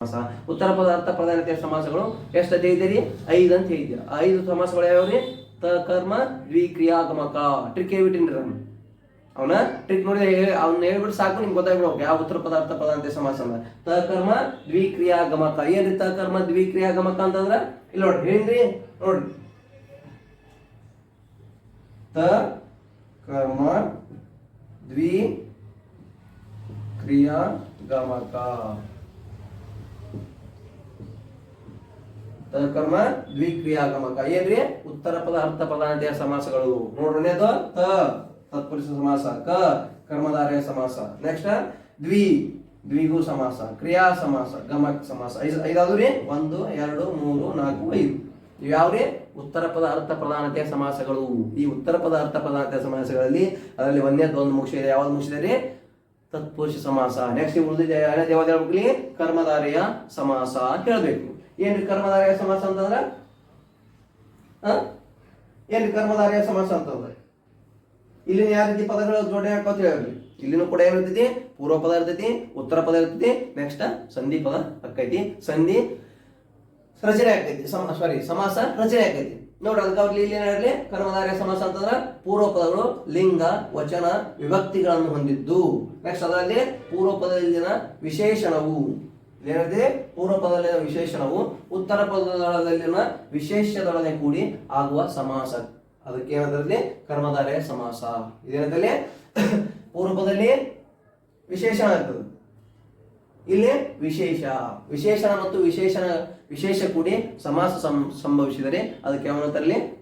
ಸಮಾಸ. ಉತ್ತರ ಪದಾರ್ಥ ಪ್ರಧಾನತೆಯ ಸಮಾಸಗಳು. ಎಷ್ಟು ಅಂತ ಹೇಳಿದಿರಿ ಐದು ಅಂತ ಹೇಳಿದ್ಯಾ ಐದು ಸಮಾಸಗಳು ಯಾವ್ರಿ? ತ ಕರ್ಮ ದ್ವಿಕ್ರಿಯಾಗಮಕ ಟ್ರಿಕ್ ಹೇಳ್ಬಿಟ್ಟಿನ್ರಿ ನಾನು ಅವನ? ಟ್ರಿಕ್ ನೋಡಿ ಅವ್ನ ಹೇಳ್ಬಿಟ್ಟು ಸಾಕು, ನಿಮ್ಗೆ ಗೊತ್ತಾಗ್ಬಿಡ್ಬೇಕು ಯಾವ ಉತ್ತರ ಪದಾರ್ಥ ಪ್ರಧಾನತೆ ಸಮಾಸ ಅಂದ್ರೆ. ತ ಕರ್ಮ ದ್ವಿಕ್ರಿಯಾಗಮಕ ಏನ್ರಿ ತ ಕರ್ಮ ದ್ವಿಕ್ರಿಯಾಗಮಕ ಅಂತಂದ್ರ? ಇಲ್ಲಿ ನೋಡ್ರಿ ಹೇಳಿದ್ರಿ ನೋಡ್ರಿ. ತ ಕರ್ಮ ದ್ವಿ ಕ್ರಿಯಾಗಮಕ ತತ್ಕರ್ಮ ದ್ವಿಕ್ರಿಯಾಗಮಕ. ಏನ್ರಿ? ಉತ್ತರ ಪದ, ಅರ್ಥ ಪ್ರಧಾನತೆಯ ಸಮಾಸಗಳು. ನೋಡ್ರನೇದು ತ. ತತ್ಪುರುಷ ಸಮಾಸ. ಕ. ಕರ್ಮಧಾರಯ ಸಮಾಸ. ನೆಕ್ಸ್ಟ್ ದ್ವಿ. ದ್ವಿಗು ಸಮಾಸ. ಕ್ರಿಯಾ ಸಮಾಸ. ಗಮಕ್ ಸಮಾಸ. ಐದಾದ್ರು ಐದಾವ್ರಿ ಒಂದು, ಎರಡು, ಮೂರು, ನಾಲ್ಕು, ಐದು. ಯಾವ ಯಾವ್ರಿ? ಉತ್ತರ ಪದ, ಅರ್ಥ ಪ್ರಧಾನತೆಯ ಸಮಾಸಗಳು. ಈ ಉತ್ತರ ಪದ, ಅರ್ಥ ಪ್ರಧಾನತೆಯ ಸಮಾಸಗಳಲ್ಲಿ ಅದರಲ್ಲಿ ಒಂದೇ ಒಂದು ಮುಗಿಸಿದೆ ಯಾವ್ದು ಮುಗಿಸಿದೆ ರೀ ತತ್ಪುರುಷ ಸಮಾಸ. ನೆಕ್ಸ್ಟ್ ಉಳಿದಿದೆ ಯಾವ್ದು ಹೇಳ್ಬೇಕ್ರಿ? ಕರ್ಮಧಾರೆಯ ಸಮಾಸ ಅಂತ ಹೇಳ್ಬೇಕು. ಏನ್ರಿ ಕರ್ಮಧಾರೆಯ ಸಮಾಸ ಅಂತಂದ್ರ? ಏನ್ರಿ ಕರ್ಮಧಾರೆಯ ಸಮಾಸ ಅಂತಂದ್ರೆ? ಇಲ್ಲಿನ ಯಾವ ರೀತಿ ಪದಗಳು ಜೋಡಣೆ ಹಾಕೋತ ಹೇಳ್ರಿ? ಇಲ್ಲಿನೂ ಕೂಡ ಏನಿರ್ತೈತಿ ಪೂರ್ವ ಪದ ಇರ್ತೈತಿ, ಉತ್ತರ ಪದ ಇರ್ತೈತಿ ನೆಕ್ಸ್ಟ್ ಸಂಧಿ ಪದ ಆಕೈತಿ ಸಂಧಿ ರಚನೆ ಆಕೈತಿ ಸಾರಿ ಸಮಾಸ ರಚನೆ ಆಕೈತಿ ನೋಡ್ರಿ, ಅದಕ್ಕೆ ಅವ್ರಲ್ಲಿ ಇಲ್ಲಿ ಏನಾಗಲಿ ಕರ್ಮಧಾರ್ಯ ಸಮಾಸ ಅಂತಂದ್ರೆ ಪೂರ್ವ ಪದಗಳು ಲಿಂಗ, ವಚನ, ವಿಭಕ್ತಿಗಳನ್ನು ಹೊಂದಿದ್ದು. ನೆಕ್ಸ್ಟ್ ಅದರಲ್ಲಿ ಪೂರ್ವ ಪದದಲ್ಲಿನ ವಿಶೇಷಣವು. ಏನಿದೆ ಪೂರ್ವ ಪದದಲ್ಲಿನ ವಿಶೇಷಣವು ಉತ್ತರ ಪದದಲ್ಲಿನ ವಿಶೇಷದೊಡನೆ ಕೂಡಿ ಆಗುವ ಸಮಾಸ. ಅದಕ್ಕೆ ಏನಂದ್ರಲ್ಲಿ ಕರ್ಮಧಾರೆಯ ಸಮಾಸ. ಇದೇನದಲ್ಲಿ ಪೂರ್ವ ಪದದಲ್ಲಿ ವಿಶೇಷಣ ಇರ್ತದೆ. ಇಲ್ಲಿ ವಿಶೇಷ. ವಿಶೇಷಣ ಮತ್ತು ವಿಶೇಷಣ, ವಿಶೇಷ ಕೂಡಿ ಸಮಾಸ ಸಂಭವಿಸಿದರೆ ಅದಕ್ಕೆ ಯಾವನಂತರಲ್ಲಿ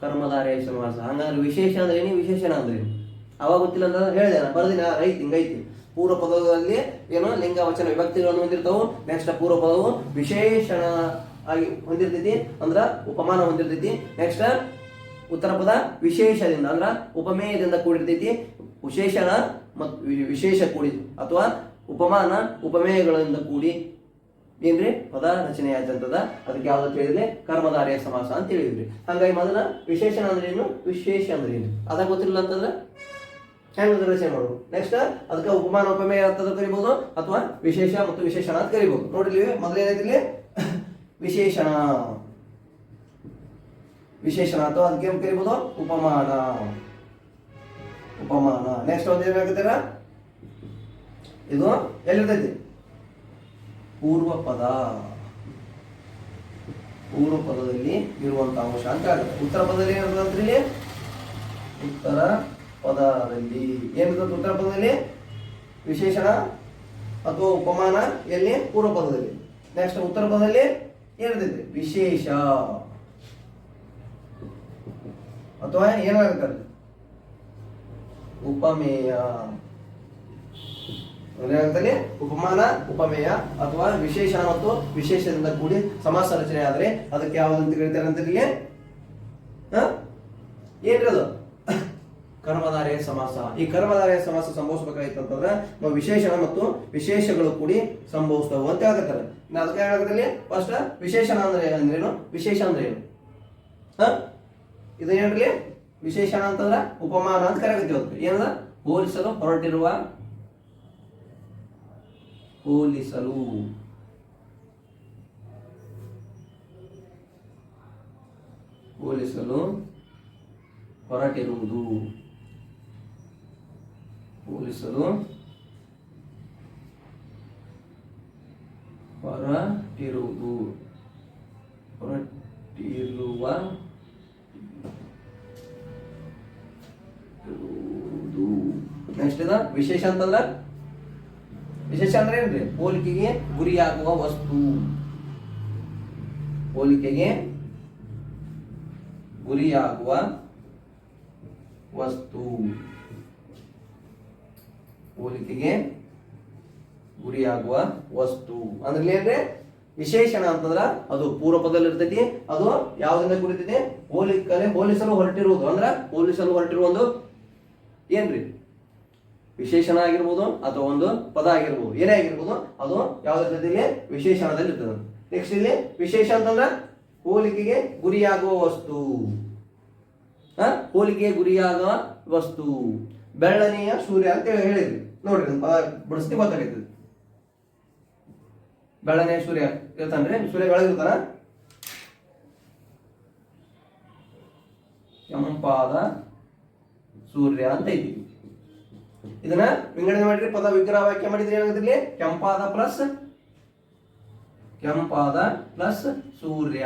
ಕರ್ಮಧಾರೆಯ ಸಮಾಸ. ಹಂಗಾದ್ರೆ ವಿಶೇಷ ಅಂದ್ರೆ ಏನು? ವಿಶೇಷಣ ಅಂದ್ರೆ ಅವಾಗ ಗೊತ್ತಿಲ್ಲ ಅಂತ ಹೇಳಿದೆ ಬರ್ದಿನ ರೈತಿ, ಹಿಂಗೈತಿ. ಪೂರ್ವ ಪದದಲ್ಲಿ ಏನು? ಲಿಂಗ, ವಚನ ವಿಭಕ್ತಿಗಳನ್ನು ಹೊಂದಿರ್ತಾವು. ನೆಕ್ಸ್ಟ್ ಪೂರ್ವ ಪದವು ವಿಶೇಷಣ ಆಗಿ ಹೊಂದಿರ್ತೈತಿ. ಅಂದ್ರ ಉಪಮಾನ ಹೊಂದಿರ್ತೈತಿ. ನೆಕ್ಸ್ಟ್ ಉತ್ತರ ಪದ ವಿಶೇಷದಿಂದ, ಅಂದ್ರ ಉಪಮೇಯದಿಂದ ಕೂಡಿರ್ತೈತಿ. ವಿಶೇಷಣ ಮತ್ತು ವಿಶೇಷ ಕೂಡಿ, ಅಥವಾ ಉಪಮಾನ ಉಪಮೇಯಗಳಿಂದ ಕೂಡಿ. ಏನ್ರಿ? ಪದ ರಚನೆ ಅದಕ್ಕೆ ಯಾವ್ದು ಹೇಳಿದ್ರೆ ಕರ್ಮಧಾರೆಯ ಸಮಾಸ ಅಂತ ಹೇಳಿದ್ರಿ ಹಂಗಾಗಿ ಮೊದಲ ವಿಶೇಷಣ ಅಂದ್ರೆ ಏನು? ವಿಶೇಷ ಅಂದ್ರೆ ಏನು? ಅದ ಗೊತ್ತಿಲ್ಲ ಅಂತಂದ್ರೆ? ಹೆಂಗ್ ರಚನೆ ಮಾಡೋದು? ನೆಕ್ಸ್ಟ್ ಅದಕ್ಕೆ ಉಪಮಾನ ಉಪಮೇಯ ಅಂತ ಕರಿಬಹುದು ಅಥವಾ ವಿಶೇಷ ಮತ್ತು ವಿಶೇಷಣ ಅಂತ ಕರಿಬಹುದು ನೋಡಿಲಿ ಇಲ್ಲಿ ವಿಶೇಷಣ. ವಿಶೇಷಣ ಅಥವಾ ಅದಕ್ಕೆ ಕರಿಬಹುದು ಉಪಮಾನ. ಉಪಮಾನ. ನೆಕ್ಸ್ಟ್ ಒಂದು ಏನಾಗುತ್ತೀರ ಇದು ಎಲ್ಲಿರ್ತೈತಿ? ಪೂರ್ವ ಪದ ಪೂರ್ವ ಪದದಲ್ಲಿ ಇರುವಂತಹ ಅಂಶ ಅಂತ ಆಗುತ್ತೆ ಉತ್ತರ ಪದದಲ್ಲಿ ಏನಿರ್ತದೆ ಇಲ್ಲಿ ಉತ್ತರ ಪದದಲ್ಲಿ ಏನಿರ್ತದೆ ಉತ್ತರ ಪದದಲ್ಲಿ? ವಿಶೇಷಣ ಅಥವಾ ಉಪಮಾನ ಎಲ್ಲಿ? ಪೂರ್ವ ಪದದಲ್ಲಿ. ನೆಕ್ಸ್ಟ್ ಉತ್ತರ ಪದದಲ್ಲಿ ಏನಿರ್ತೈತಿ ವಿಶೇಷ. ಅಥವಾ ಏನಾಗುತ್ತೆ? ಉಪಮೇಯ. ಏನಾಗ್ತದೆ ಉಪಮಾನ, ಉಪಮೇಯ ಅಥವಾ ವಿಶೇಷ ಮತ್ತು ವಿಶೇಷದಿಂದ ಕೂಡಿ ಸಮಾಸ ರಚನೆ ಆದರೆ ಅದಕ್ಕೆ ಕರೀತಾರೆ ಅಂತ ಇಲ್ಲಿ? ಆ ಏನ್ರಿ ಅದು? ಕರ್ಮಧಾರೆಯ ಸಮಾಸ. ಈ ಕರ್ಮಧಾರೆಯ ಸಮಾಸ ಸಂಭವಿಸಬೇಕಾಗಿತ್ತಂತಂದ್ರೆ ನಾವು ವಿಶೇಷಣ ಮತ್ತು ವಿಶೇಷಗಳು ಕೂಡಿ ಸಂಭವಿಸ್ತವು ಅಂತ ಹೇಳ್ತಾರೆ ಅದಕ್ಕೆ ಹೇಳೋದ್ರಲ್ಲಿ ಫಸ್ಟ್ ವಿಶೇಷಣ ಅಂದ್ರೆ ಅಂದ್ರೇನು ವಿಶೇಷ ಅಂದ್ರೆ ಏನು? ಹ? ಹೇಳ್ರಿ? ವಿಶೇಷಣ ಅಂತಂದ್ರೆ ಉಪಮಾನ ಅಂತ ಕರೆಯಕತ್ತೀವಿ ಏನದ? ಹೋಲಿಸಲು ಹೊರಟಿರುವ ಹೋಲಿಸಲು. ಹೋಲಿಸಲು ಹೊರಟಿರುವುದು. ಹೋಲಿಸಲು ಹೊರಟಿರುವುದು. ಹೊರಟಿರುವ ನೆಕ್ಸ್ಟ್ ವಿಶೇಷ ಅಂತಂದ್ರ ವಿಶೇಷ ಅಂದ್ರೆ ಏನ್ರಿ? ಹೋಲಿಕೆಗೆ ಗುರಿಯಾಗುವ ವಸ್ತು. ಹೋಲಿಕೆಗೆ ಗುರಿಯಾಗುವ ವಸ್ತು. ಹೋಲಿಕೆಗೆ ಗುರಿಯಾಗುವ ವಸ್ತು. ಅಂದ್ರೆ ಏನ್ರಿ ವಿಶೇಷಣ ಅಂತಂದ್ರ ಅದು ಪೂರ್ವ ಪದದಲ್ಲಿ ಇರ್ತೈತಿ ಅದು ಯಾವ್ದನ್ನ ಕುರಿತಿದೆ ಹೋಲಿಕಲೆ ಹೋಲಿಸಲು ಹೊರಟಿರುವುದು. ಅಂದ್ರ ಹೋಲಿಸಲು ಹೊರಟಿರುವ ಒಂದು ಏನ್ರಿ? ವಿಶೇಷಣ ಆಗಿರ್ಬೋದು ಅಥವಾ ಒಂದು ಪದ ಆಗಿರ್ಬೋದು. ಏನೇ ಆಗಿರ್ಬೋದು, ಅದು ಯಾವ್ದ್ರ ಜೊತೆಗೆ ವಿಶೇಷಣದಲ್ಲಿ ಇರ್ತದೆ ನೆಕ್ಸ್ಟ್ ಇಲ್ಲಿ ವಿಶೇಷ ಅಂತಂದ್ರ ಹೋಲಿಕೆಗೆ ಗುರಿಯಾಗುವ ವಸ್ತು? ಹೋಲಿಕೆಗೆ ಗುರಿಯಾಗುವ ವಸ್ತು. ಬೆಳ್ಳನೆಯ ಸೂರ್ಯ ಅಂತ ಹೇಳಿದ್ರಿ ನೋಡ್ರಿ ಬಿಡಿಸ್ತಿ ಗೊತ್ತಾಗೈತದೆ ಬೆಳನೆ ಸೂರ್ಯ ಇರ್ತಾನ್ರಿ, ಸೂರ್ಯ ಬೆಳಗಿರ್ತಾನ ಕೆಂಪಾದ ಸೂರ್ಯ ಅಂತ ಐತಿ. ಇದನ್ನ ವಿಂಗಡಣೆ ಮಾಡಿರಿ, ಪದ ವಿಗ್ರಹ ವಾಕ್ಯ ಮಾಡಿದ್ರೆ ಏನಾಗುತ್ತೆ ಕೆಂಪಾದ ಪ್ಲಸ್ ಕೆಂಪಾದ ಪ್ಲಸ್ ಸೂರ್ಯ.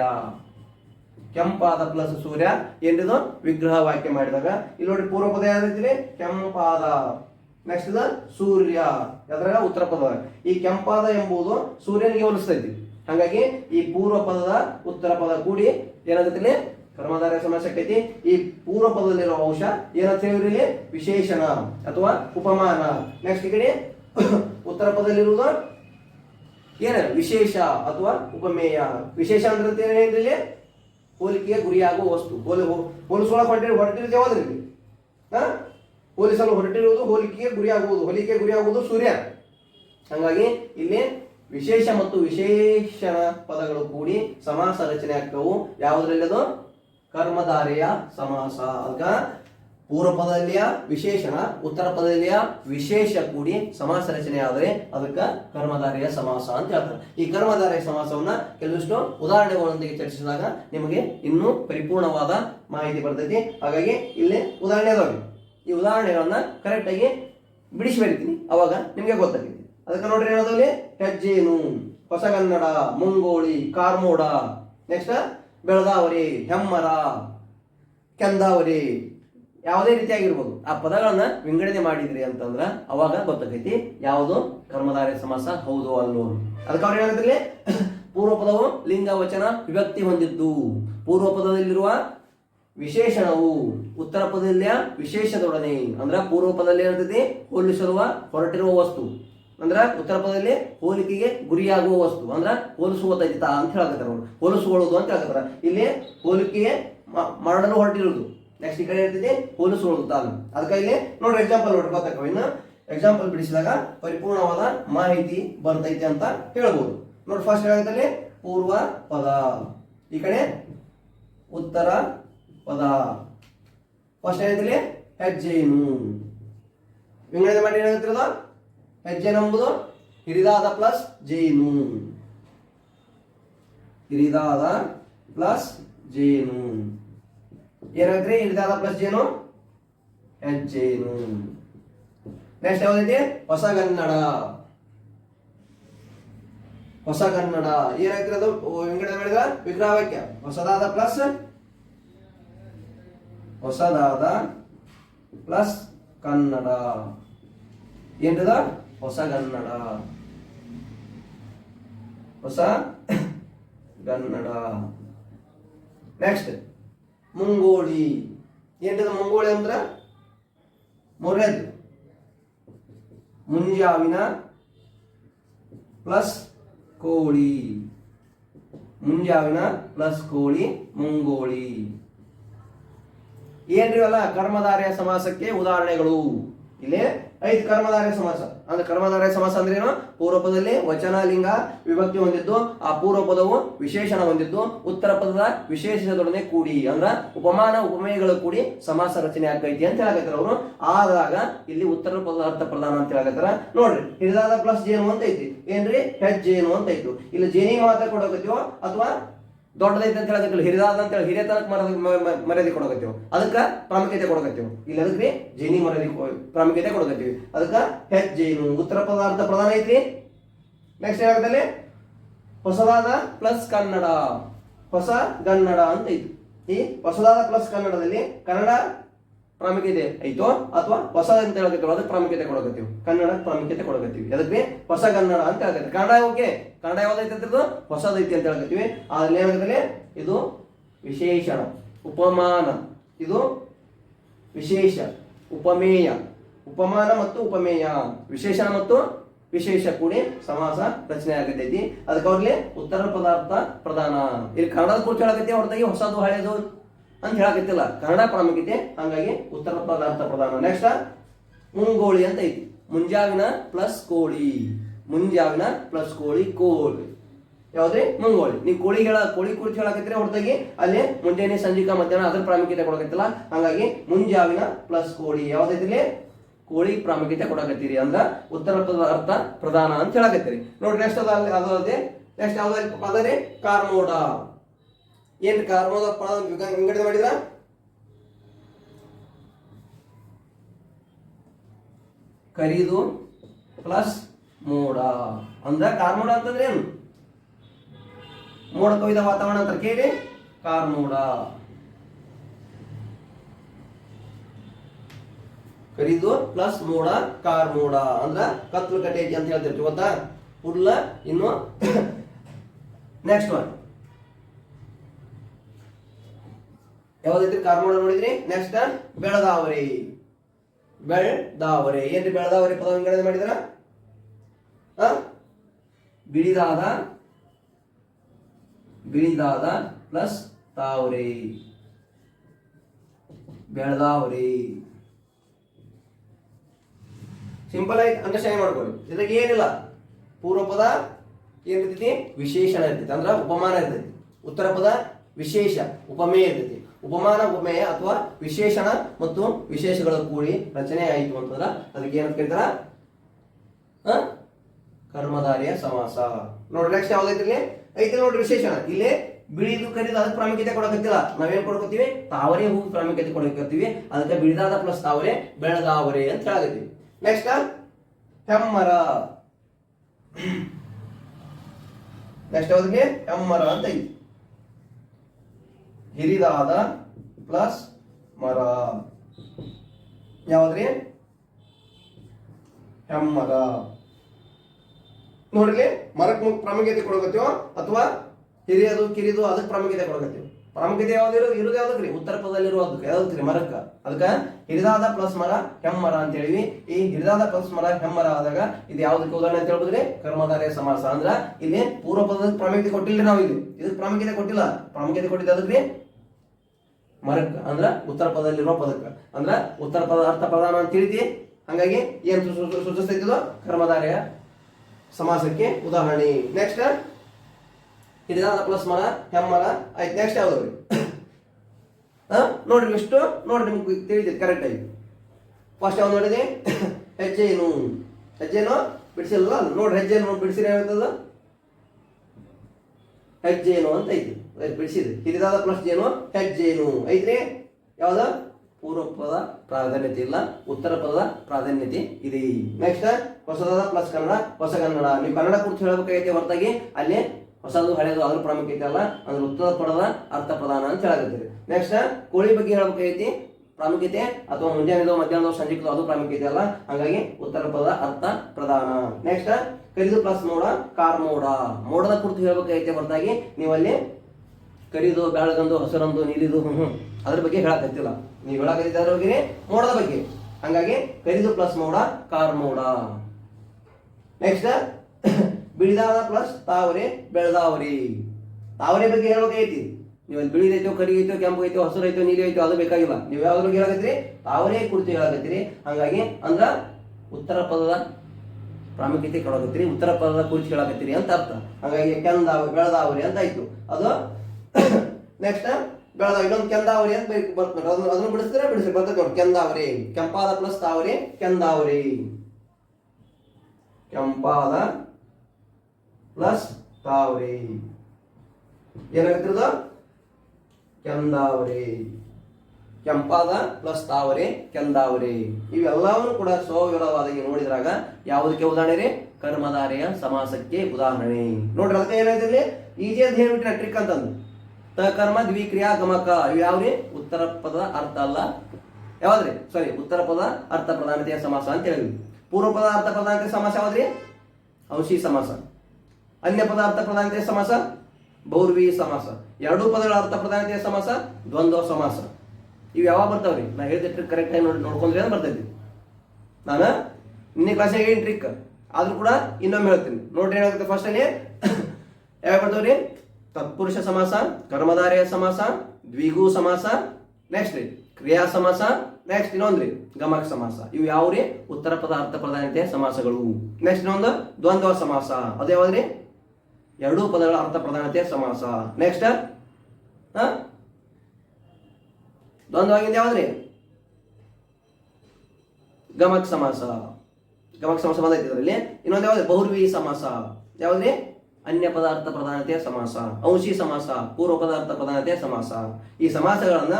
ಕೆಂಪಾದ ಪ್ಲಸ್ ಸೂರ್ಯ, ಏನಿದು? ವಿಗ್ರಹ ವಾಕ್ಯ ಮಾಡಿದಾಗ. ಇಲ್ಲಿ ನೋಡಿ ಪೂರ್ವ ಪದ ಯಾವ್ದೈತಿ ಕೆಂಪಾದ. ನೆಕ್ಸ್ಟ್ ಇದು ಸೂರ್ಯ ಅದ್ರಾಗ ಉತ್ತರ ಪದ ಈ ಕೆಂಪಾದ ಎಂಬುದು ಸೂರ್ಯನಿಗೆ ಹೋಲಿಸ್ತೈತಿ. ಹಾಗಾಗಿ ಈ ಪೂರ್ವ ಪದದ ಉತ್ತರ ಪದ ಕೂಡಿ ಏನಾಗುತ್ತೆ ಕರ್ಮಧಾರ ಸಮಾಸ ಆಕೈತಿ. ಈ ಪೂರ್ವ ಪದದಲ್ಲಿರುವ ಅಂಶ ಏನಂತ ಹೇಳಿದ್ರೆ ವಿಶೇಷಣ ಅಥವಾ ಉಪಮಾನ. ನೆಕ್ಸ್ಟ್ ಕಡೆ ಉತ್ತರ ಪದದಲ್ಲಿರುವುದು ಏನ ವಿಶೇಷ ಅಥವಾ ಉಪಮೇಯ. ವಿಶೇಷ ಅಂದ್ರೆ ಅಂತ ಏನ್ ಹೇಳಿದ್ರಿ ಇಲ್ಲಿ? ಹೋಲಿಕೆಗೆ ಗುರಿಯಾಗುವ ವಸ್ತು. ಹೋಲಿ ಹೋಲಿಸೋಳ ಹೊರಟಿರ್ ಹೊರಟಿರೋದು ಯಾವ್ದ್ರಿ ಇಲ್ಲಿ? ಹಾ? ಹೋಲಿಸಲು ಹೊರಟಿರುವುದು ಹೋಲಿಕೆಗೆ ಗುರಿಯಾಗುವುದು. ಹೋಲಿಕೆ ಗುರಿಯಾಗುವುದು ಸೂರ್ಯ. ಹಂಗಾಗಿ ಇಲ್ಲಿ ವಿಶೇಷ ಮತ್ತು ವಿಶೇಷಣ ಪದಗಳು ಕೂಡಿ ಸಮಾಸ ರಚನೆ ಆಗ್ತವು ಯಾವುದ್ರಲ್ಲಿ ಅದು? ಕರ್ಮಧಾರೆಯ ಸಮಾಸ. ಅದಕ್ಕ ಪೂರ್ವ ಪದದಲ್ಲಿಯ ವಿಶೇಷಣ ಉತ್ತರ ಪದದಲ್ಲಿಯ ವಿಶೇಷ ಕೂಡಿ ಸಮಾಸ ರಚನೆ ಆದರೆ ಅದಕ್ಕ ಕರ್ಮಧಾರೆಯ ಸಮಾಸ ಅಂತ ಹೇಳ್ತಾರೆ. ಈ ಕರ್ಮಧಾರೆಯ ಸಮಾಸವನ್ನ ಕೆಲವಷ್ಟು ಉದಾಹರಣೆಗಳೊಂದಿಗೆ ಚರ್ಚಿಸಿದಾಗ ನಿಮಗೆ ಇನ್ನೂ ಪರಿಪೂರ್ಣವಾದ ಮಾಹಿತಿ ಬರ್ತೈತಿ. ಹಾಗಾಗಿ ಇಲ್ಲಿ ಉದಾಹರಣೆ ಅದಾವೆ. ಈ ಉದಾಹರಣೆಗಳನ್ನ ಕರೆಕ್ಟ್ ಆಗಿ ಬಿಡಿಸಿ ಬರಿತೀನಿ ಅವಾಗ ನಿಮಗೆ ಗೊತ್ತಾಗಿದೆ. ಅದಕ್ಕೆ ನೋಡ್ರಿ ಹೇಳೋದಲ್ಲಿ ಹೆಜ್ಜೇನು ಹೊಸಗನ್ನಡ, ಮುಂಗೋಳಿ, ಕಾರ್ಮೋಡ ನೆಕ್ಸ್ಟ್ ಬೆಳದಾವರಿ ಹೆಮ್ಮರ, ಕೆಂದಾವರಿ, ಯಾವುದೇ ರೀತಿಯಾಗಿರ್ಬೋದು ಆ ಪದಗಳನ್ನ ವಿಂಗಡಣೆ ಮಾಡಿದ್ರಿ ಅಂತಂದ್ರ ಅವಾಗ ಗೊತ್ತಾಗೈತಿ ಯಾವುದು? ಕರ್ಮಧಾರಯ ಸಮಾಸ, ಹೌದು, ಅಲ್ಲೋ ಅದಕ್ಕೆ ಅವ್ರು ಹೇಳಿದ್ರಲ್ಲಿ ಪೂರ್ವ ಪದವು ಲಿಂಗ ವಚನ ವಿಭಕ್ತಿ ಹೊಂದಿದ್ದು. ಪೂರ್ವ ಪದದಲ್ಲಿರುವ ವಿಶೇಷಣವು ಉತ್ತರ ಪದದಲ್ಲಿಯ ವಿಶೇಷದೊಡನೆ, ಅಂದ್ರೆ ಪೂರ್ವ ಪದದಲ್ಲಿ ಏನಿರ್ತೈತಿ ಹೋಲಿಸಿರುವ, ಹೊರಟಿರುವ ವಸ್ತು. ಅಂದ್ರ ಉತ್ತರ ಪದದಲ್ಲಿ ಹೋಲಿಕೆಗೆ ಗುರಿಯಾಗುವ ವಸ್ತು. ಅಂದ್ರ ಹೋಲಿಸುವ ಅಂತ ಹೇಳಕತ್ತಾರ ಅವರು. ಹೋಲಿಸಿಕೊಳ್ಳೋದು ಅಂತ ಹೇಳಕತ್ತಾರ. ಇಲ್ಲಿ ಹೋಲಿಕೆಗೆ ಮಾಡಲು ಹೊರಟಿರುವುದು. ನೆಕ್ಸ್ಟ್ ಈ ಕಡೆ ಇರ್ತೈತಿ ಹೋಲಿಸುವುದು ತಾನು. ಅದಕ್ಕೆ ಇಲ್ಲಿ ನೋಡ್ರಿ ಎಕ್ಸಾಂಪಲ್ ನೋಡ್ರಿ ಇನ್ನು ಎಕ್ಸಾಂಪಲ್ ಬಿಡಿಸಿದಾಗ ಪರಿಪೂರ್ಣವಾದ ಮಾಹಿತಿ ಬರ್ತೈತಿ ಅಂತ ಹೇಳ್ಬೋದು. ನೋಡಿ ಫಸ್ಟ್ ಹೇಳಿ ಪೂರ್ವ ಪದ. ಈ ಕಡೆ ಉತ್ತರ ಪದ. ಫಸ್ಟ್ ಏನಾಯ್ತಿಲ್ಲಿ ಹೆಜ್ಜೆನು ವಿಂಗಡಣೆ ಮಾಡಿ ಏನಾಗುತ್ತಿರೋದು ಹೆಜ್ಜೆ ನಂಬುದು? ಹಿರಿದಾದ ಪ್ಲಸ್ ಜೇನು. ಹಿರಿದಾದ ಪ್ಲಸ್ ಜೇನು. ಏನಾಗ್ರಿ ಹಿರಿದಾದ ಪ್ಲಸ್ ಜೇನು? ಹೆಜ್ಜೇನು ನೆಕ್ಸ್ಟ್ ಯಾವ್ದೈತಿ ಹೊಸಗನ್ನಡ ಹೊಸಗನ್ನಡ ಏನಾಗ್ತಿರೋದು ವಿಂಗಡಣೆ ಮಾಡಿದ ವಿಗ್ರಹ ವಾಕ್ಯ ಹೊಸದಾದ ಪ್ಲಸ್ ಹೊಸದಾದ ಪ್ಲಸ್ ಕನ್ನಡ. ಏನ್ರದ ಹೊಸಗನ್ನಡ ಹೊಸ ಗನ್ನಡ ನೆಕ್ಸ್ಟ್ ಮುಂಗೋಳಿ. ಏನಿದ ಮುಂಗೋಳಿ ಅಂದ್ರೆ? ಮೊರೆದ್ ಮುಂಜಾವಿನ ಪ್ಲಸ್ ಕೋಳಿ. ಮುಂಜಾವಿನ ಪ್ಲಸ್ ಕೋಳಿ, ಮುಂಗೋಳಿ. ಏನ್ರಿ ಅಲ್ಲ? ಕರ್ಮಧಾರೆಯ ಸಮಾಸಕ್ಕೆ ಉದಾಹರಣೆಗಳು. ಇಲ್ಲಿ ಐದು ಕರ್ಮಧಾರಯ ಸಮಾಸ. ಅಂದ್ರೆ ಕರ್ಮಧಾರಯ ಸಮಾಸ ಅಂದ್ರೆ ಏನು? ಪೂರ್ವಪದಲ್ಲಿ ವಚನ, ಲಿಂಗ ವಿಭಕ್ತಿ ಹೊಂದಿದ್ದು, ಆ ಪೂರ್ವ ಪದವು ವಿಶೇಷಣ ಹೊಂದಿದ್ದು, ಉತ್ತರ ಪದದ ವಿಶೇಷದೊಡನೆ ಕೂಡಿ, ಅಂದ್ರ ಉಪಮಾನ, ಉಪಮೇಯಗಳು ಕೂಡಿ ಸಮಾಸ ರಚನೆ ಆಗೈತಿ ಅಂತ ಹೇಳಕತ್ತಾರ ಅವರು. ಆದಾಗ ಇಲ್ಲಿ ಉತ್ತರ ಪದದ ಅರ್ಥ ಪ್ರಧಾನ ಅಂತ ಹೇಳಕತ್ತಾರ. ನೋಡ್ರಿ, ಹಿರಿದಾದ ಪ್ಲಸ್ ಜೇನು ಅಂತ ಐತಿ. ಏನ್ರಿ? ಹೆಜ್ಜೇನು ಅಂತ ಐತು. ಇಲ್ಲಿ ಜೇನಿ ಮಾತ್ರ ಕೊಡಕತ್ತೀವೋ? ಅಥವಾ ದೊಡ್ಡದೈತೆ ಅಂತ ಅದಕ್ಕೆ ಹಿರಿದಾದ ಅಂತ ಹೇಳಿ ಹಿರಿಯತನಕ್ಕೆ ಮರದ ಮರ್ಯಾದೆ ಕೊಡಕತ್ತೀವಿ. ಅದಕ್ಕೆ ಪ್ರಾಮುಖ್ಯತೆ ಕೊಡಕತ್ತೀವಿ. ಇಲ್ಲಿ ಅದಕ್ಕೆ ಜೇನಿ ಮರ್ಯಾದೆ ಪ್ರಾಮುಖ್ಯತೆ ಕೊಡಕತ್ತೀವಿ. ಹೆಚ್ ಜೈನು ಉತ್ತರ ಪದಾರ್ಥ ಪ್ರಧಾನ ಐತಿ. ನೆಕ್ಸ್ಟ್ ಏನಾಗುತ್ತೆ ಹೊಸದಾದ ಪ್ಲಸ್ ಕನ್ನಡ. ಹೊಸ ಗನ್ನಡ ಅಂತ ಐತಿ. ಈ ಹೊಸದಾದ ಪ್ಲಸ್ ಕನ್ನಡದಲ್ಲಿ ಕನ್ನಡ ಪ್ರಾಮುಖ್ಯತೆ ಐತೋ ಅಥವಾ ಹೊಸ ಅಂತ ಹೇಳಕತ್ತೀವಿ ಅದಕ್ಕೆ ಪ್ರಾಮುಖ್ಯತೆ ಕೊಡಕತ್ತೀವಿ. ಕನ್ನಡ ಪ್ರಾಮುಖ್ಯತೆ ಕೊಡಕತ್ತೀವಿ. ಅದಕ್ಕೆ ಹೊಸ ಕನ್ನಡ ಅಂತ ಹೇಳಕತ್ತೀವಿ. ಕನ್ನಡ ಓಕೆ ಕನ್ನಡ ಯಾವ್ದೈತೆ ಅಂತ ಹೊಸದೈತಿ ಅಂತ ಹೇಳಕತ್ತೀವಿ. ಆದ್ರೆ ಏನಾಗುತ್ತೆ ಇದು ವಿಶೇಷಣ, ಉಪಮಾನ. ಇದು ವಿಶೇಷ, ಉಪಮೇಯ. ಉಪಮಾನ ಮತ್ತು ಉಪಮೇಯ. ವಿಶೇಷಣ ಮತ್ತು ವಿಶೇಷ ಕೂಡಿ ಸಮಾಸ ರಚನೆ ಆಗತೈತಿ. ಅದಕ್ಕೆ ಅವ್ರಲ್ಲಿ ಉತ್ತರ ಪದಾರ್ಥ ಪ್ರಧಾನ. ಇಲ್ಲಿ ಕನ್ನಡದ ಕುರಿತು ಹೇಳಕತ್ತಿ ಹೊರತಾಗಿ? ಹೊಸದು ಹಳೆಯದು ಅಂತ ಹೇಳಕತ್ತಿಲ್ಲ. ಕನ್ನಡ ಪ್ರಾಮುಖ್ಯತೆ, ಹಂಗಾಗಿ ಉತ್ತರ ಪದಾರ್ಥ ಪ್ರಧಾನ. ನೆಕ್ಸ್ಟ್ ಮುಂಗೋಳಿ ಅಂತ ಐತಿ. ಮುಂಜಾವಿನ ಪ್ಲಸ್ ಕೋಳಿ. ಮುಂಜಾವಿನ ಪ್ಲಸ್ ಕೋಳಿ ಕೋಳಿ. ಯಾವ್ದ್ರಿ? ಮುಂಗೋಳಿ. ನೀವು ಕೋಳಿ ಹೇಳ, ಕೋಳಿ ಕುರಿತು ಹೇಳಕತ್ತೀರಿ ಹೊರತಾಗಿ, ಅಲ್ಲಿ ಮುಂಜಾನೆ ಸಂಜಿಕ ಮಧ್ಯಾಹ್ನ ಅದ್ರ ಪ್ರಾಮುಖ್ಯತೆ ಕೊಡಕತ್ತಿಲ್ಲ. ಹಂಗಾಗಿ ಮುಂಜಾವಿನ ಪ್ಲಸ್ ಕೋಳಿ ಯಾವ್ದೈತಿ ಇಲ್ಲಿ ಕೋಳಿ ಪ್ರಾಮುಖ್ಯತೆ ಕೊಡಕತ್ತೀರಿ ಅಂದ್ರ ಉತ್ತರ ಪದಾರ್ಥ ಪ್ರಧಾನ ಅಂತ ಹೇಳಕತ್ತೀರಿ. ನೋಡ್ರಿ ನೆಕ್ಸ್ಟ್ ಅದ ಅದು ಅದೇ ನೆಕ್ಸ್ಟ್ ಯಾವ್ದು ಪದ ರೀ ಕಾರ್ಮೋಡ. ಏನ್ ವಿಂಗ- ವಿಂಗಡಣೆ ಮಾಡಿದ್ರ? ಕರಿದು ಪ್ಲಸ್ ಮೋಡ. ಅಂದ್ರ ಕಾರ್ಮೋಡ ಅಂತಂದ್ರೆ ಏನು? ಮೋಡ ಕವಿದ ವಾತಾವರಣ ಅಂತ ಕೇಳಿ ಕಾರ್ಮೋಡ ಕರಿದು ಪ್ಲಸ್ ಮೋಡ ಕಾರ್ಮೋಡ ಅಂದ್ರ ಕತ್ಲು ಕಟ್ಟೈತಿ ಅಂತ ಹೇಳ್ತಿರ್ತೀವಿ, ಗೊತ್ತಾ? ಕುಡ್ಲ ಇನ್ನು ನೆಕ್ಸ್ಟ್ ಒನ್ ಯಾವ್ದೈತ್ರಿ ಕಾರ್ಮೋಡ ನೋಡಿದ್ರಿ? ನೆಕ್ಸ್ಟ್ ಬೆಳದಾವರಿ ಬೆಳದಾವರಿ ಏನ್ರಿ ಬೆಳದಾವರಿ ಪದ ವಿಂಗಡಣೆ ಮಾಡಿದ್ರ? ಬಿಳಿದಾದ ಬಿಳಿದಾದ ಪ್ಲಸ್ ತಾವರಿ. ಬೆಳದಾವರಿ ಸಿಂಪಲ್ ಆಗಿ ಅಂಡರ್ಸ್ಟ್ಯಾಂಡ್ ಮಾಡ್ಕೊಳ್ಳಿ. ಇದ್ರಾಗ ಏನಿಲ್ಲ? ಪೂರ್ವ ಪದ ಏನಿರ್ತೈತಿ? ವಿಶೇಷಣ ಇರ್ತೈತಿ. ಅಂದ್ರ ಉಪಮಾನ ಇರ್ತೈತಿ. ಉತ್ತರ ಪದ ವಿಶೇಷ ಉಪಮೇಯ ಇರ್ತೈತಿ. ಉಪಮಾನ ಉಪಮೇಯ ಅಥವಾ ವಿಶೇಷಣ ಮತ್ತು ವಿಶೇಷಗಳ ಕೂಡಿ ರಚನೆ ಆಯಿತು ಅಂತಂದ್ರ ಅದಕ್ಕೆ ಏನಂತ ಕರೀತಾರ ಆ? ಕರ್ಮಧಾರಿಯ ಸಮಾಸ. ನೋಡ್ರಿ ನೆಕ್ಸ್ಟ್ ಯಾವ್ದೈತಿ ಐತಿ ನೋಡ್ರಿ ವಿಶೇಷಣ. ಇಲ್ಲಿ ಬಿಳಿದು ಕರೀದ ಅದಕ್ಕೆ ಪ್ರಾಮುಖ್ಯತೆ ಕೊಡಕತ್ತಿಲ್ಲ. ನಾವೇನ್ ಕೊಡ್ಕೊತೀವಿ? ತಾವರೆ ಹೂ ಪ್ರಾಮುಖ್ಯತೆ ಕೊಡಕತ್ತೀವಿ. ಅದಕ್ಕೆ ಬಿಳಿದಾದ ಪ್ಲಸ್ ತಾವರೆ ಬೆಳಗಾವರೆ ಅಂತ ಹೇಳಕತ್ತೀವಿ. ನೆಕ್ಸ್ಟ್ ಹೆಮ್ಮರ. ನೆಕ್ಸ್ಟ್ ಯಾವ್ದಕ್ಕೆ? ಹೆಮ್ಮರ ಅಂತ ಐತಿ. ಹಿರಿದಾದ ಪ್ಲಸ್ ಮರ. ಯಾವ್ದ್ರಿ? ಹೆಮ್ಮರ. ನೋಡ್ರಿ ಮುಖ್ಯ ಪ್ರಾಮುಖ್ಯತೆ ಕೊಡಕತ್ತೀವೋ ಅಥವಾ ಹಿರಿಯದು, ಕಿರಿದು ಅದಕ್ಕೆ ಪ್ರಾಮುಖ್ಯತೆ ಕೊಡಕತ್ತೀವಿ? ಪ್ರಾಮುಖ್ಯತೆ ಯಾವ್ದು ಇರೋದು ಇರೋದು ಯಾವ್ದಕ್ರಿ? ಉತ್ತರ ಪದದಲ್ಲಿರುವುದಕ್ಕೆ ಯಾವ್ದಕ್ರಿ? ಮರಕ್ಕ? ಅದಕ್ಕ ಹಿರಿದಾದ ಪ್ಲಸ್ ಮರ, ಹೆಮ್ಮರ ಅಂತ ಹೇಳಿವಿ. ಈ ಹಿರಿದಾದ ಪ್ಲಸ್ ಮರ, ಹೆಮ್ಮರ ಆದಾಗ ಇದು ಯಾವ್ದಕ್ಕೆ ಉದಾಹರಣೆ ಅಂತ ಹೇಳ್ಬೋದ್ರಿ? ಕರ್ಮಧಾರೆ ಸಮಾಸ ಅಂದ್ರ ಇಲ್ಲಿ ಪೂರ್ವ ಪದದ ಪ್ರಾಮುಖ್ಯತೆ ಕೊಟ್ಟಿಲ್ಲ ನಾವು ಇಲ್ಲಿ ಇದಕ್ಕೆ ಪ್ರಾಮುಖ್ಯತೆ ಕೊಟ್ಟಿಲ್ಲ. ಪ್ರಾಮುಖ್ಯತೆ ಕೊಟ್ಟಿದ್ದು ಅದಕ್ರಿ ಮರಕ್ಕ, ಅಂದ್ರ ಉತ್ತರ ಪದದಲ್ಲಿರುವ ಪದಕ ಅಂದ್ರ ಉತ್ತರ ಪದ ಅರ್ಥ ಪ್ರಧಾನ ಅಂತ ತಿಳಿದಿ, ಹಂಗಾಗಿ ಏನ್ ಸು- ಕರ್ಮಧಾರೆಯ ಸಮಾಸಕ್ಕೆ ಉದಾಹರಣೆ. ನೆಕ್ಸ್ಟ್ ಹಿರಿದಾದ ಪ್ಲಸ್ ಮರ ಹೆಮ್ಮರ ಆಯ್ತು. ನೆಕ್ಸ್ಟ್ ಯಾವ್ದು? ನೋಡ್ರಿ ಇಷ್ಟು ನೋಡ್ರಿ ನಿಮ್ಗೆ ತಿಳಿತೈತಿ ಕರೆಕ್ಟ್ ಆಗಿ. ಫಸ್ಟ್ ಯಾವ್ದು ನೋಡಿದೆ? ಹೆಜ್ಜೆನು ಹೆಜ್ಜೆನು ಬಿಡಿಸಿಲ್ಲ ನೋಡ್ರಿ ಹೆಜ್ಜೆನು ಬಿಡಿಸಿರಿ ಹೆಜ್ಜೆ ಏನು ಅಂತ ಐತಿ. ಅದ್ ಬಿಡಿಸಿದೆ ಹಿರಿದಾದ ಪ್ಲಸ್ ಜೇನು ಹೆಜ್ಜೇನು ಐತ್ರಿ? ಯಾವ್ದ? ಪೂರ್ವ ಪದ ಪ್ರಾಧಾನ್ಯತೆ ಇಲ್ಲ. ಉತ್ತರ ಪದದ ಪ್ರಾಧಾನ್ಯತೆ ಇದೆ. ನೆಕ್ಸ್ಟ್ ಹೊಸದಾದ ಪ್ಲಸ್ ಕನ್ನಡ, ಹೊಸ ಕನ್ನಡ. ನೀವು ಕನ್ನಡ ಕುರಿತು ಹೇಳಬೇಕಾಗೈತೆ ಹೊರತಾಗಿ. ಅಲ್ಲಿ ಹೊಸದು, ಹಳೆಯದು ಅದ್ರ ಪ್ರಾಮುಖ್ಯತೆ ಅಲ್ಲ. ಅಂದ್ರೆ ಉತ್ತರ ಪದದ ಅರ್ಥ ಪ್ರಧಾನ ಅಂತ ಹೇಳಕತ್ತೀರಿ. ನೆಕ್ಸ್ಟ್ ಕೋಳಿ ಬಗ್ಗೆ ಹೇಳಬೇಕಾಗೈತಿ. ಪ್ರಾಮುಖ್ಯತೆ ಅಥವಾ ಮುಂಜಾನೆದೋ, ಮಧ್ಯಾಹ್ನದೋ ಸಂಜೆದೋ ಅದು ಪ್ರಾಮುಖ್ಯತೆ ಅಲ್ಲ. ಹಾಗಾಗಿ ಉತ್ತರ ಪದ ಅರ್ಥ ಪ್ರಧಾನ. ನೆಕ್ಸ್ಟ್ ಕರಿದು ಪ್ಲಸ್ ಮೋಡ ಕಾರ್ ಮೋಡ ಮೋಡದ ಕುರಿತು ಹೇಳಬೇಕಾಗೈತೆ ಹೊರತಾಗಿ. ನೀವು ಅಲ್ಲಿ ಕರಿದು ಬೆಳಗಂದು ಹಸರಂದು, ನೀಲಿದು ಹ್ಞೂ ಹ್ಮ್. ಅದ್ರ ಬಗ್ಗೆ ಹೇಳಕತ್ತಿಲ್ಲ ನೀವು ಹೇಳಕತ್ತಿದ್ದ ಬಗ್ಗೆ ಮೋಡದ ಬಗ್ಗೆ. ಹಂಗಾಗಿ ಕರಿದು ಪ್ಲಸ್ ಮೋಡ, ಕಾರ್ ಮೋಡ. ನೆಕ್ಸ್ಟ್ ಬಿಳಿದಾದ ಪ್ಲಸ್ ತಾವರೆ, ಬೆಳದಾವರಿ. ತಾವರೆ ಬಗ್ಗೆ ಹೇಳಬೇಕೈತಿ ನೀವು ಬಿಳಿದೈತೋ ಕರಿ ಐತೋ, ಕೆಂಪು ಐತೋ, ಹಸಿರು ಐತೋ, ನೀಲಿ ಐತೋ, ಅದು ಬೇಕಾಗಿಲ್ಲ. ನೀವು ಯಾವ್ದ್ರ ಬಗ್ಗೆ ಹೇಳಕತ್ತೀರಿ? ತಾವರೆ ಕುರಿತು ಹೇಳಕತ್ತೀರಿ. ಹಂಗಾಗಿ ಅಂದ್ರ ಉತ್ತರ ಪದದ ಪ್ರಾಮುಖ್ಯತೆ ಕೊಡಕತ್ತೀರಿ. ಉತ್ತರ ಪದದ ಕುರಿತು ಹೇಳಕತ್ತೀರಿ ಅಂತ ಅರ್ಥ. ಹಾಗಾಗಿ ಕೆಂದಾವ ಬೆಳದಾವರಿ ಅಂತ ಆಯ್ತು. ಅದು ನೆಕ್ಸ್ಟ್ ಬೆಳದಾವ ಇನ್ನೊಂದು ಕೆಂದಾವರಿ ಅಂತ ಬೇಕು ಅದನ್ನ ಅದನ್ನ ಬಿಡಿಸಿದ್ರೆ ಬಿಡಿಸಿ, ಬರ್ತದೆ ನೋಡಿ. ಕೆಂದಾವರಿ ಕೆಂಪಾದ ಪ್ಲಸ್ ತಾವರಿ ಕೆಂದಾವರಿ ಕೆಂಪಾದ ಪ್ಲಸ್ ತಾವರಿ ಏನಾಗತ್ತಿರೋದು ಕೆಂದಾವರಿ ಕೆಂಪಾದ ಪ್ಲಸ್ ತಾವರಿ ಕೆಂದಾವರಿ ಇವೆಲ್ಲವನ್ನು ಕೂಡ ಸ್ವವಿರವಾದ ನೋಡಿದ್ರಾಗ ಯಾವುದಕ್ಕೆ ಉದಾಹರಣೆ ರೀ? ಕರ್ಮಧಾರೆಯ ಸಮಾಸಕ್ಕೆ ಉದಾಹರಣೆ. ನೋಡ್ರಿ, ಅದಕ್ಕೆ ಏನಾಯ್ತಿಲ್ಲಿ ಈಜಿ ಅಂತ ಹೇಳ್ಬಿಟ್ರೆ ಟ್ರಿಕ್ ಅಂತಂದು. ತ ಕರ್ಮ ದ್ವಿಕ್ರಿಯಾ ಗಮಕ. ಇವು ಯಾವ್ರಿ? ಉತ್ತರ ಪದ ಅರ್ಥ ಅಲ್ಲ. ಯಾವ್ದ್ರಿ? ಸಾರಿ ಉತ್ತರ ಪದ ಅರ್ಥ ಪ್ರಧಾನತೆಯ ಸಮಾಸ ಅಂತ ಹೇಳಿದ್ವಿ. ಪೂರ್ವ ಪದ ಅರ್ಥ ಪ್ರಧಾನತೆಯ ಸಮಾಸ ಯಾವ್ದ್ರಿ? ಔಷಿ ಸಮಾಸ. ಅನ್ಯ ಪದ ಅರ್ಥ ಪ್ರಧಾನತೆಯ ಸಮಾಸ? ಬೌರ್ವಿ ಸಮಾಸ. ಎರಡೂ ಪದಗಳ ಅರ್ಥ ಪ್ರಧಾನತೆಯ ಸಮಾಸ? ದ್ವಂದ್ವ ಸಮಾಸ. ಇವು ಯಾವಾಗ ಬರ್ತಾವ್ರಿ? ನಾ ಹೇಳಿದ ಟ್ರಿಕ್ ಕರೆಕ್ಟ್ ಆಗಿ ನೋಡಿ ನೋಡ್ಕೊಂಡ್ರಿ ಅಂತ ಬರ್ತೈತಿ. ನಾನು ನಿನ್ನೆ ಕ್ಲಾಸಿಗೆ ಏನು ಟ್ರಿಕ್ ಆದ್ರೂ ಕೂಡ ಇನ್ನೊಮ್ಮೆ ಹೇಳ್ತೀನಿ. ನೋಡ್ರಿ ಏನಾಗುತ್ತೆ ಫಸ್ಟ್ ಅಲ್ಲಿ? ಯಾವ ಬರ್ತಾವ್ರಿ? ತತ್ಪುರುಷ ಸಮಾಸ, ಕರ್ಮಧಾರೆಯ ಸಮಾಸ, ದ್ವಿಗು ಸಮಾಸ ನೆಕ್ಸ್ಟ್ ರೀ. ಕ್ರಿಯಾ ಸಮಾಸ ನೆಕ್ಸ್ಟ್ ಇನ್ನೊಂದ್ರಿ. ಗಮಕ ಸಮಾಸ. ಇವು ಯಾವ್ರಿ ಉತ್ತರ ಪದ ಅರ್ಥ ಪ್ರಧಾನತೆಯ ಸಮಾಸಗಳು. ನೆಕ್ಸ್ಟ್ ಇನ್ನೊಂದು, ದ್ವಂದ್ವ ಸಮಾಸ. ಅದು ಯಾವ್ದ್ರಿ? ಎರಡೂ ಪದಗಳ ಅರ್ಥ ಪ್ರಧಾನತೆಯ ಸಮಾಸ. ನೆಕ್ಸ್ಟ್ ದ್ವಂದ್ವಾಗಿಂದ ಯಾವ್ದ್ರಿ? ಗಮಕ ಸಮಾಸ. ಗಮಕ ಸಮಾಸ ಬಂದೈತಿ ಇದರಲ್ಲಿ. ಇನ್ನೊಂದು ಯಾವ್ದು? ಬಹುರ್ವಿ ಸಮಾಸ. ಯಾವ್ದ್ರಿ? ಅನ್ಯ ಪದಾರ್ಥ ಪ್ರಧಾನತೆಯ ಸಮಾಸ ಅಂಶಿ ಸಮಾಸ, ಪೂರ್ವ ಪದಾರ್ಥ ಪ್ರಧಾನತೆಯ ಸಮಾಸ. ಈ ಸಮಾಸಗಳನ್ನ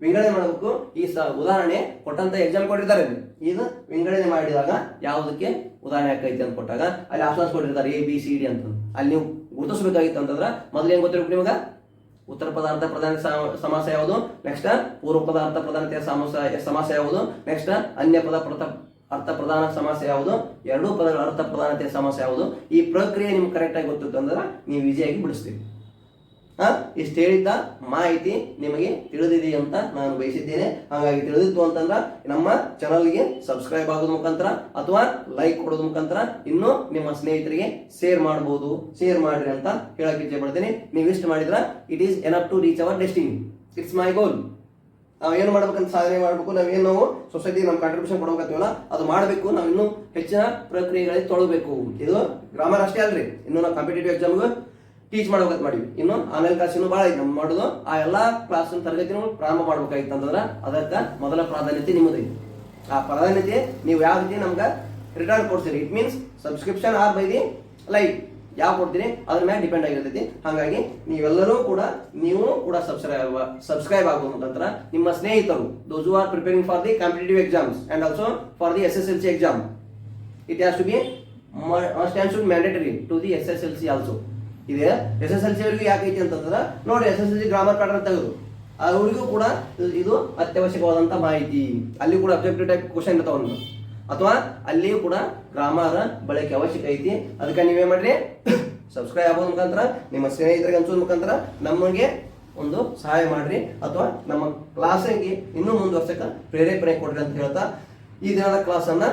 ವಿಂಗಡಣೆ ಮಾಡಬೇಕು. ಈ ಸ ಉದಾಹರಣೆ ಕೊಟ್ಟಂತ ಎಕ್ಸಾಮ್ ಇಲ್ಲಿ. ಇದು ವಿಂಗಡಣೆ ಮಾಡಿದಾಗ ಯಾವುದಕ್ಕೆ ಉದಾಹರಣೆ ಆಕೈತಿ ಅಂತ ಕೊಟ್ಟಾಗ, ಅಲ್ಲಿ ಆಪ್ಷನ್ಸ್ ಕೊಟ್ಟಿರ್ತಾರೆ ಎ ಬಿ ಸಿ ಡಿ ಅಂತ. ಅಲ್ಲಿ ನೀವು ಗುರುತಿಸಬೇಕಾಗಿತ್ತು ಅಂತಂದ್ರೆ ಮೊದಲು ಏನ್ ಗೊತ್ತಿರ್ಬೇಕು ನಿಮಗೆ? ಉತ್ತರ ಪದಾರ್ಥ ಪ್ರಧಾನ ಸಮ- ಸಮಾಸ ಯಾವುದು? ನೆಕ್ಸ್ಟ್ ಪೂರ್ವ ಪದಾರ್ಥ ಪ್ರಧಾನತೆಯ ಸಮಾಸ ಸಮಾಸ ಯಾವುದು? ನೆಕ್ಸ್ಟ್ ಅನ್ಯ ಪದ ಅರ್ಥ ಪ್ರಧಾನ ಸಮಸ್ಯೆ ಯಾವುದು? ಎರಡೂ ಪದಗಳ ಅರ್ಥ ಪ್ರಧಾನತೆಯ ಸಮಸ್ಯೆ ಯಾವುದು? ಈ ಪ್ರಕ್ರಿಯೆ ನಿಮ್ಗೆ ಕರೆಕ್ಟ್ ಆಗಿ ಗೊತ್ತಿತ್ತು ಅಂದ್ರೆ ನೀವು ಈಸಿಯಾಗಿ ಬಿಡಿಸ್ತೀವಿ ಇಷ್ಟು ಹೇಳಿದ್ದ ಮಾಹಿತಿ ನಿಮಗೆ ತಿಳಿದಿದೆ ಅಂತ ನಾನು ಬಯಸಿದ್ದೇನೆ. ಹಾಗಾಗಿ ತಿಳಿದಿತ್ತು ಅಂತಂದ್ರೆ ನಮ್ಮ ಚಾನಲ್ಗೆ ಸಬ್ಸ್ಕ್ರೈಬ್ ಆಗೋದ್ ಮುಖಾಂತರ ಅಥವಾ ಲೈಕ್ ಕೊಡೋದ್ ಮುಖಾಂತರ ಇನ್ನು ನಿಮ್ಮ ಸ್ನೇಹಿತರಿಗೆ ಶೇರ್ ಮಾಡಬಹುದು ಶೇರ್ ಮಾಡ್ರಿ ಅಂತ ಹೇಳಕ್ಕೆ ಇಚ್ಛೆ ಪಡ್ತೀನಿ. ನೀವು ಇಷ್ಟು ಮಾಡಿದ್ರ it is enough to reach our destiny it's my goal ನಾವು ಏನು ಮಾಡ್ಬೇಕಂತ ಸಾಧನೆ ಮಾಡಬೇಕು ನಾವು ಏನು ಸೊಸೈಟಿ ನಮ್ಮ ಕಾಂಟ್ರಿಬ್ಯೂಷನ್ ಕೊಡ್ಬೇಕಂತೀವಲ್ಲ, ಅದು ಮಾಡಬೇಕು, ನಾವು ಇನ್ನೂ ಹೆಚ್ಚಿನ ಪ್ರಕ್ರಿಯೆಗಳಲ್ಲಿ ತೊಳಬೇಕು ಇದು ಗ್ರಾಮರ್ ಅಷ್ಟೇ ಅಲ್ರಿ. ಇನ್ನು ನಾವು ಕಾಂಪಿಟೇಟಿವ್ ಎಕ್ಸಾಮ್ ಟೀಚ್ ಮಾಡ್ಬೇಕಂತ ಮಾಡಿವಿ ಇನ್ನು ಆನ್ಲೈನ್ ಕ್ಲಾಸ್ ಇನ್ನು ಭಾಳ ಐತೆ. ನಮ್ಮ ಮಾಡೋದು ಆ ಎಲ್ಲ ಕ್ಲಾಸ್ ತರಗತಿನೂ ಪ್ರಾರಂಭ ಮಾಡ್ಬೇಕಾಗಿತ್ತು ಅಂತಂದ್ರೆ ಅದಕ್ಕೆ ಮೊದಲ ಪ್ರಾಧಾನ್ಯತೆ ನಿಮ್ಮದು. ಆ ಪ್ರಾಧಾನ್ಯತೆ ನೀವು ಯಾವ ರೀತಿ ನಮ್ಗೆ ರಿಟರ್ನ್ ಕೊಡ್ತೀರಿ? It means subscription or by the like ಯಾವ ಕೊಡ್ತೀರಿ ಅದ್ರ ಮೇಲೆ ಡಿಪೆಂಡ್ ಆಗಿರ್ತೈತಿ. ಹಾಗಾಗಿ ನೀವೆಲ್ಲರೂ ಕೂಡ, ನೀವು ಕೂಡ ಸಬ್ಸ್ಕ್ರೈಬ್ ಸಬ್ಸ್ಕ್ರೈಬ್ ಆಗುವ ಮುಖಾಂತರ ನಿಮ್ಮ ಸ್ನೇಹಿತರು those are preparing for the competitive exams and also for the S S L C exam it has to be must and should mandatory to the S S L C also ಇದೆ. S S L C ಅವರಿಗೆ ಯಾಕೈತಿ ಅಂತಂದ್ರೆ, ನೋಡಿ S S L C grammar pattern ತೆಗೆದು, ಅವರಿಗೂ ಕೂಡ ಇದು ಅತ್ಯವಶ್ಯಕವಾದಂಥ ಮಾಹಿತಿ. ಅಲ್ಲಿ ಕೂಡ ಅಬ್ಜೆಕ್ಟಿವ್ ಟೈಪ್ ಕ್ವಶನ್ ಇರ್ತಾವ ಅಥವಾ ಅಲ್ಲಿಯೂ ಕೂಡ ಗ್ರಾಮರ ಬಳಕೆ ಅವಶ್ಯಕ ಐತಿ. ಅದಕ್ಕೆ ನೀವೇ ಮಾಡ್ರಿ? ಸಬ್ಸ್ಕ್ರೈಬ್ ಆಗೋದ್ ಮುಖಾಂತರ, ನಿಮ್ಮ ಸ್ನೇಹಿತರಿಗೆ ಹಂಚೋದ್ ಮುಖಾಂತರ ನಮಗೆ ಒಂದು ಸಹಾಯ ಮಾಡ್ರಿ. ಅಥವಾ ನಮ್ಮ ಕ್ಲಾಸಿಗೆ ಇನ್ನೂ ಮುಂದುವರ್ಸಕ ಪ್ರೇರೇಪಣೆ ಕೊಡ್ರಿ ಅಂತ ಹೇಳ್ತಾ ಈ ದಿನದ ಕ್ಲಾಸನ್ನ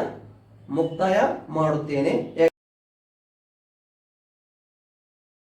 ಮುಕ್ತಾಯ ಮಾಡುತ್ತೇನೆ.